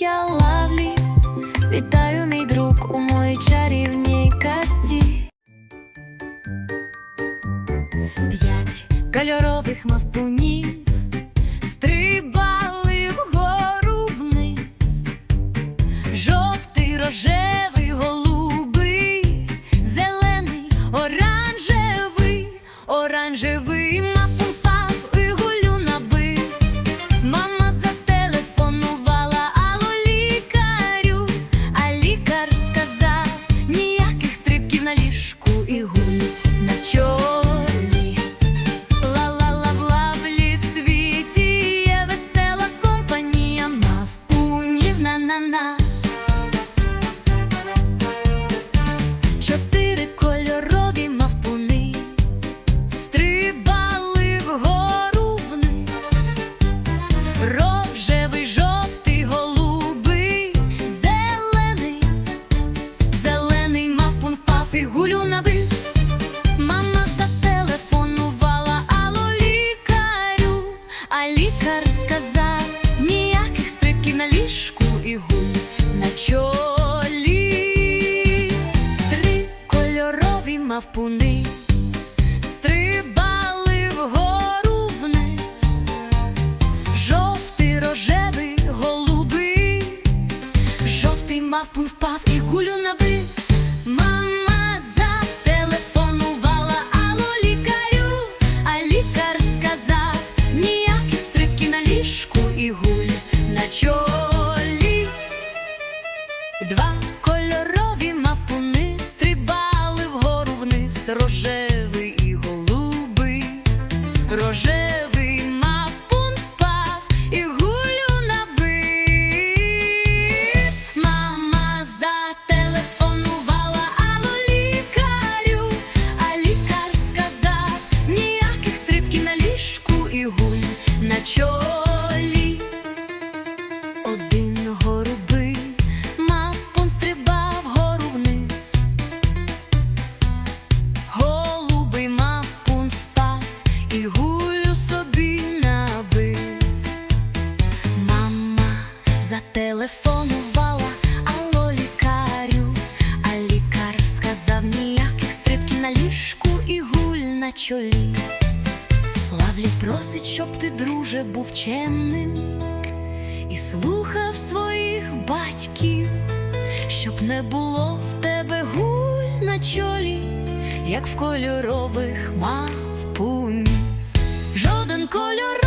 Я лавлі, вітаю мій друг у моїй чарівній касті. П'ять кольорових мав your мавпуни стрибали вгору вниз, жовтий рожевий голубий, жовтий мавпун впав і кулю набив. Мам рожеві. чолі, лавлі просить, щоб ти, друже, був чемним і слухав своїх батьків, щоб не було в тебе гуль на чолі, як в кольорових мавпунів. Жоден кольор.